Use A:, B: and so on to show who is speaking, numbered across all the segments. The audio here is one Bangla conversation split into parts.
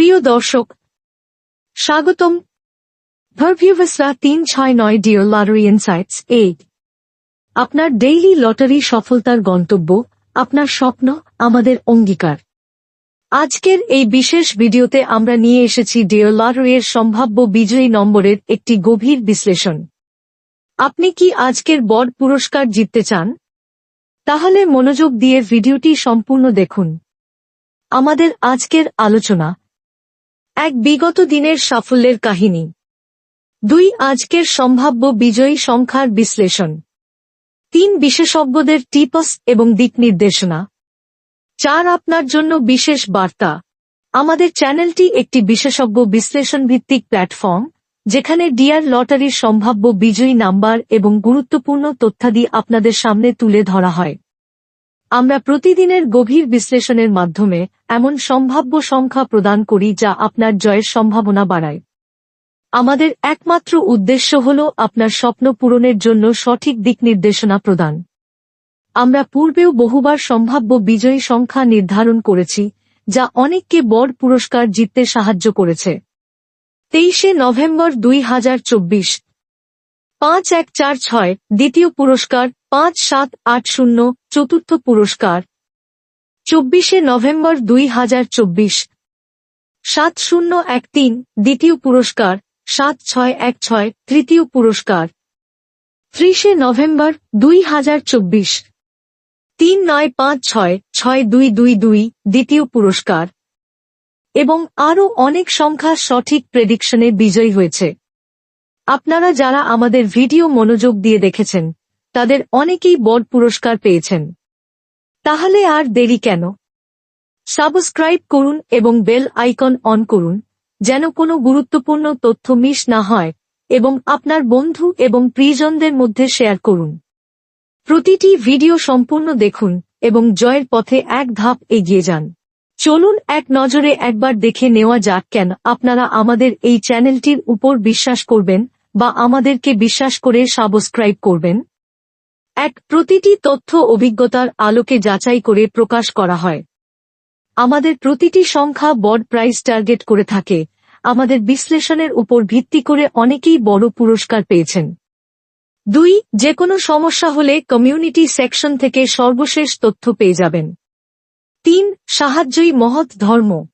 A: প্রিয় দর্শক, স্বাগতম। ভার্ভিউভাসরা তিন ছয় নয় ডিও লটারি ইনসাইটস এইট আপনার ডেইলি লটারি সফলতার গন্তব্য, আপনার স্বপ্ন, আমাদের অঙ্গীকার। আজকের এই বিশেষ ভিডিওতে আমরা নিয়ে এসেছি ডিও লটারির সম্ভাব্য বিজয়ী নম্বরের একটি গভীর বিশ্লেষণ। আপনি কি আজকের বড় পুরস্কার জিততে চান? তাহলে মনোযোগ দিয়ে ভিডিওটি সম্পূর্ণ দেখুন। আমাদের আজকের আলোচনা এক বিগত দিনের সাফল্যের কাহিনী। দুই, আজকের সম্ভাব্য বিজয়ী সংখ্যার বিশ্লেষণ। তিন, বিশেষজ্ঞদের টিপস এবং দিক নির্দেশনা। চার, আপনার জন্য বিশেষ বার্তা। আমাদের চ্যানেলটি একটি বিশেষজ্ঞ বিশ্লেষণ ভিত্তিক প্ল্যাটফর্ম, যেখানে ডিয়ার লটারির সম্ভাব্য বিজয়ী নাম্বার এবং গুরুত্বপূর্ণ তথ্যাদি আপনাদের সামনে তুলে ধরা হয়। আমরা প্রতিদিনের গভীর বিশ্লেষণের মাধ্যমে এমন সম্ভাব্য সংখ্যা প্রদান করি যা আপনার জয়ের সম্ভাবনা বাড়ায়। আমাদের একমাত্র উদ্দেশ্য হল আপনার স্বপ্ন পূরণের জন্য সঠিক দিক নির্দেশনা প্রদান। আমরা পূর্বেও বহুবার সম্ভাব্য বিজয়ী সংখ্যা নির্ধারণ করেছি, যা অনেককে বড় পুরস্কার জিততে সাহায্য করেছে। তেইশে নভেম্বর দুই হাজার চব্বিশ। পাঁচ এক চার ছয় দ্বিতীয় পুরস্কার পাঁচ সাত আট শূন্য, চতুর্থ পুরস্কার। চব্বিশে নভেম্বর দুই হাজার চব্বিশ। সাত শূন্য এক তিন, দ্বিতীয় পুরস্কার। সাত ছয় এক ছয়, তৃতীয় পুরস্কার। ত্রিশে নভেম্বর দুই হাজার চব্বিশ। তিন নয় পাঁচ ছয় ছয় দুই দুই দুই, দ্বিতীয় পুরস্কার। এবং আরও অনেক সংখ্যা সঠিক প্রেডিকশনে বিজয়ী হয়েছে। আপনারা যারা আমাদের ভিডিও মনোযোগ দিয়ে দেখেছেন তাদের অনেকেই বড় পুরস্কার পেয়েছেন। তাহলে আর দেরি কেন? সাবস্ক্রাইব করুন এবং বেল আইকন অন করুন, যেন কোনো গুরুত্বপূর্ণ তথ্য মিস না হয়, এবং আপনার বন্ধু এবং প্রিয়জনদের মধ্যে শেয়ার করুন। প্রতিটি ভিডিও সম্পূর্ণ দেখুন এবং জয়ের পথে এক ধাপ এগিয়ে যান। চলুন এক নজরে একবার দেখে নেওয়া যাক কেন আপনারা আমাদের এই চ্যানেলটির উপর বিশ্বাস করবেন বা আমাদেরকে বিশ্বাস করে সাবস্ক্রাইব করবেন। এক প্রতিটি তথ্য অভিজ্ঞতার আলোকে যাচাই করে প্রকাশ করা হয়। আমাদের প্রতিটি সংখ্যা বড় প্রাইস টার্গেট করে থাকে। আমাদের বিশ্লেষণের উপর ভিত্তি করে অনেকেই বড় পুরস্কার পেয়েছেন। দুই যে কোনো সমস্যা হলে কমিউনিটি সেকশন থেকে সর্বশেষ তথ্য পেয়ে যাবেন। তিন, সাহায্যই মহৎ ধর্ম।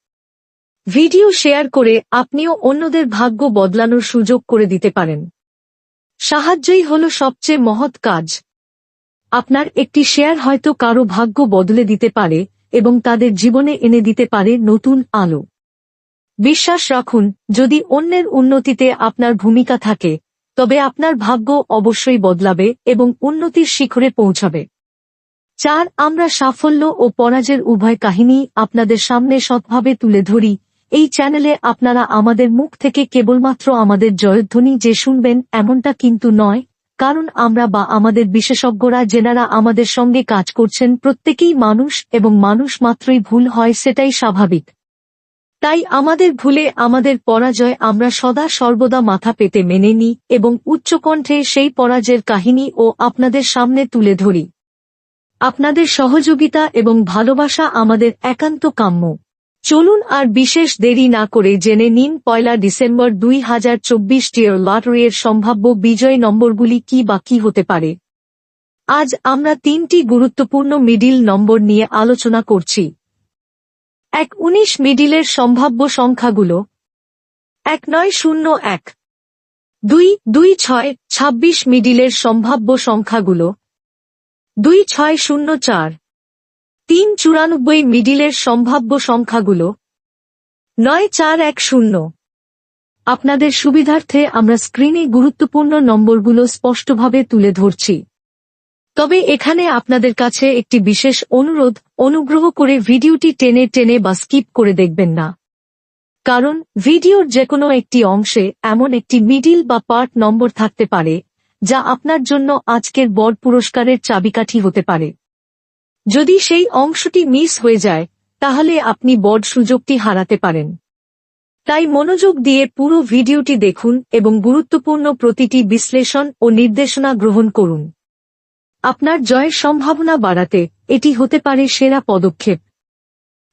A: ভিডিও শেয়ার করে আপনিও অন্যদের ভাগ্য বদলানোর সুযোগ করে দিতে পারেন। সাহায্যই হল সবচেয়ে মহৎ কাজ। আপনার একটি শেয়ার হয়তো কারও ভাগ্য বদলে দিতে পারে এবং তাদের জীবনে এনে দিতে পারে নতুন আলো। বিশ্বাস রাখুন, যদি অন্যের উন্নতিতে আপনার ভূমিকা থাকে, তবে আপনার ভাগ্য অবশ্যই বদলাবে এবং উন্নতির শিখরে পৌঁছাবে। চার, আমরা সাফল্য ও পরাজয়ের উভয় কাহিনী আপনাদের সামনে সৎভাবে তুলে ধরি। এই চ্যানেলে আপনারা আমাদের মুখ থেকে কেবলমাত্র আমাদের জয়ধ্বনি যে শুনবেন এমনটা কিন্তু নয় কারণ আমরা বা আমাদের বিশেষজ্ঞরা যেনারা আমাদের সঙ্গে কাজ করছেন প্রত্যেকেই মানুষ এবং মানুষ মাত্রই ভুল হয় সেটাই স্বাভাবিক। তাই আমাদের ভুলে আমাদের পরাজয় আমরা সদা সর্বদা মাথা পেতে মেনে নিই এবং উচ্চকণ্ঠে সেই পরাজয়ের কাহিনী ও আপনাদের সামনে তুলে ধরি। আপনাদের সহযোগিতা এবং ভালোবাসা আমাদের একান্ত কাম্য। চলুন আর বিশেষ দেরি না করে জেনে নিন পয়লা ডিসেম্বর দুই হাজার চব্বিশ টিয়ার লটারির সম্ভাব্য বিজয় নম্বরগুলি কি বা কি হতে পারে। আজ আমরা তিনটি গুরুত্বপূর্ণ মিডিল নম্বর নিয়ে আলোচনা করছি। এক উনিশ মিডিলের সম্ভাব্য সংখ্যাগুলো। এক নয় শূন্য এক। দুই দুই ছয় ছাব্বিশ মিডিলের সম্ভাব্য সংখ্যাগুলো। দুই ছয় শূন্য চার। তিন চুরানব্বই মিডিলের সম্ভাব্য সংখ্যাগুলো। নয় চার এক শূন্য। আপনাদের সুবিধার্থে আমরা স্ক্রিনে গুরুত্বপূর্ণ নম্বরগুলো স্পষ্টভাবে তুলে ধরছি। তবে এখানে আপনাদের কাছে একটি বিশেষ অনুরোধ, অনুগ্রহ করে ভিডিওটি টেনে টেনে বা স্কিপ করে দেখবেন না। কারণ ভিডিওর যে কোনো একটি অংশে এমন একটি মিডিল বা পার্ট নম্বর থাকতে পারে, যা আপনার জন্য আজকের বড় পুরস্কারের চাবিকাঠি হতে পারে। যদি সেই অংশটি মিস হয়ে যায়, তাহলে আপনি বড় সুযোগটি হারাতে পারেন। তাই মনোযোগ দিয়ে পুরো ভিডিওটি দেখুন এবং গুরুত্বপূর্ণ প্রতিটি বিশ্লেষণ ও নির্দেশনা গ্রহণ করুন। আপনার জয়ের সম্ভাবনা বাড়াতে এটি হতে পারে সেরা পদক্ষেপ।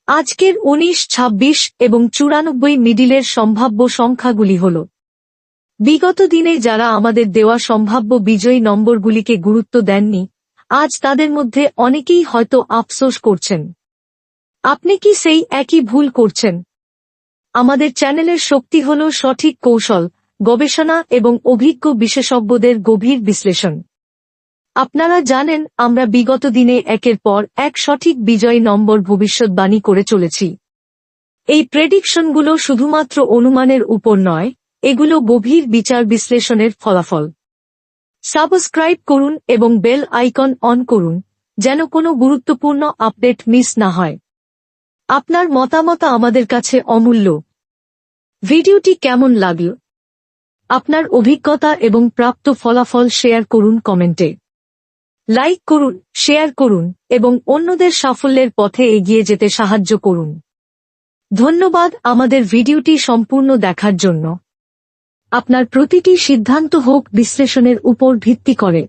A: আজকের উনিশ, ছাব্বিশ এবং চুরানব্বই মিডিলের সম্ভাব্য সংখ্যাগুলি হল, বিগত দিনে যারা আমাদের দেওয়া সম্ভাব্য বিজয়ী নম্বরগুলিকে গুরুত্ব দেননি আজ তাদের মধ্যে অনেকেই হয়তো আফসোস করছেন। আপনি কি সেই একই ভুল করছেন? আমাদের চ্যানেলের শক্তি হল সঠিক কৌশল, গবেষণা এবং অভিজ্ঞ বিশেষজ্ঞদের গভীর বিশ্লেষণ। আপনারা জানেন, আমরা বিগত দিনে একের পর এক সঠিক বিজয়ী নম্বর ভবিষ্যৎবাণী করে চলেছি। এই প্রেডিকশনগুলো শুধুমাত্র অনুমানের উপর নয়, এগুলো গভীর বিচার বিশ্লেষণের ফলাফল। সাবস্ক্রাইব করুন এবং বেল আইকন অন করুন, যেন কোনো গুরুত্বপূর্ণ আপডেট মিস না হয়। আপনার মতামত আমাদের কাছে অমূল্য। ভিডিওটি কেমন লাগল? আপনার অভিজ্ঞতা এবং প্রাপ্ত ফলাফল শেয়ার করুন কমেন্টে। লাইক করুন, শেয়ার করুন এবং অন্যদের সাফল্যের পথে এগিয়ে যেতে সাহায্য করুন। ধন্যবাদ আমাদের ভিডিওটি সম্পূর্ণ দেখার জন্য। আপনার প্রতিটি সিদ্ধান্ত হোক বিশ্লেষণের উপর ভিত্তি করে।